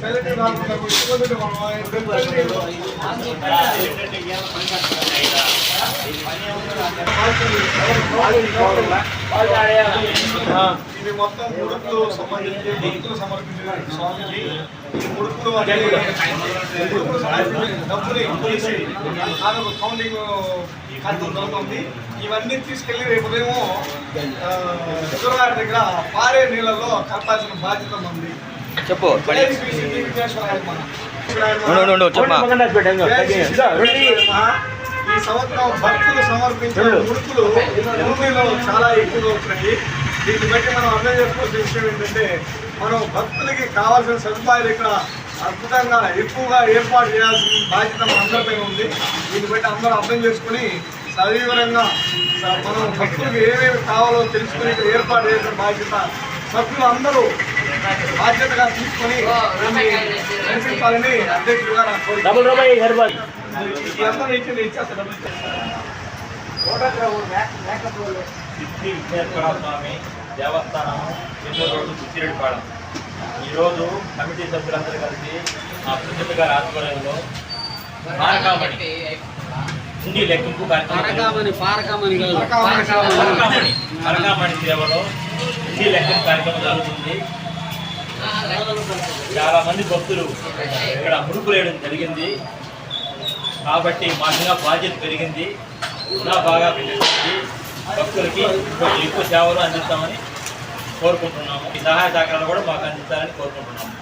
Select కాకుండా ఇబ్బందులు మనం ఇది మొత్తం ముడుపులు సంబంధించి ముడుపులు సమర్పించిన స్వామికి ఈ ముడుపులు అనేది ముడుపులు సమర్పించిన డబ్బుని తీసి నాకు కౌంటింగ్ ఖాతం దొరుకుతుంది ఇవన్నీ తీసుకెళ్ళి రేపు ఉదయం ఆ, రిజర్వాయర్ దగ్గర పారే నీళ్ళలో కలపాల్సిన బాధ్యత ఉంది చెప్పు సంవత్సరం భక్తులు సమర్పించిన ముడుపులు భూమిలో చాలా ఎక్కువగా వచ్చినాయి దీన్ని బట్టి మనం అర్థం చేసుకోవాల్సిన విషయం ఏంటంటే మనం భక్తులకి కావాల్సిన సదుపాయాలు ఇక్కడ అద్భుతంగా ఎక్కువగా ఏర్పాటు చేయాల్సిన బాధ్యత మన అందరిపై ఉంది. దీన్ని బట్టి అందరూ అర్థం చేసుకుని సవివరంగా మనం భక్తులకు ఏమేమి కావాలో తెలుసుకుని ఇక్కడ ఏర్పాటు చేసిన బాధ్యత సభ్యులు అందరూ బాధ్యతగా తీసుకొని నడిపించాలని కోరిక. ఇచ్చింది ఇచ్చేస్తా డబ్బులు. సిద్ధి విఘ్నేశ్వర స్వామి దేవస్థానం ఎన్నో రోడ్డు బుచ్చిరెడ్డిపాళెం ఈరోజు కమిటీ సభ్యులందరూ కలిసి మా ప్రెసిడెంట్ గారి ఆధ్వర్యంలో పారకామణి. ఉండి లెక్కింపు కార్యక్రమం పరకామణి సేవలో ఉండి లెక్కింపు కార్యక్రమం జరుగుతుంది. చాలా మంది భక్తులు ఇక్కడ ముడుపు జరిగింది. కాబట్టి మాకుగా బాధ్యత పెరిగింది. ఇంకా బాగా పెరిగింది. భక్తులకి కొంచెం ఎక్కువ సేవలు అందిస్తామని కోరుకుంటున్నాము. ఈ సహాయ సహకారాలు కూడా మాకు అందిస్తారని కోరుకుంటున్నాము.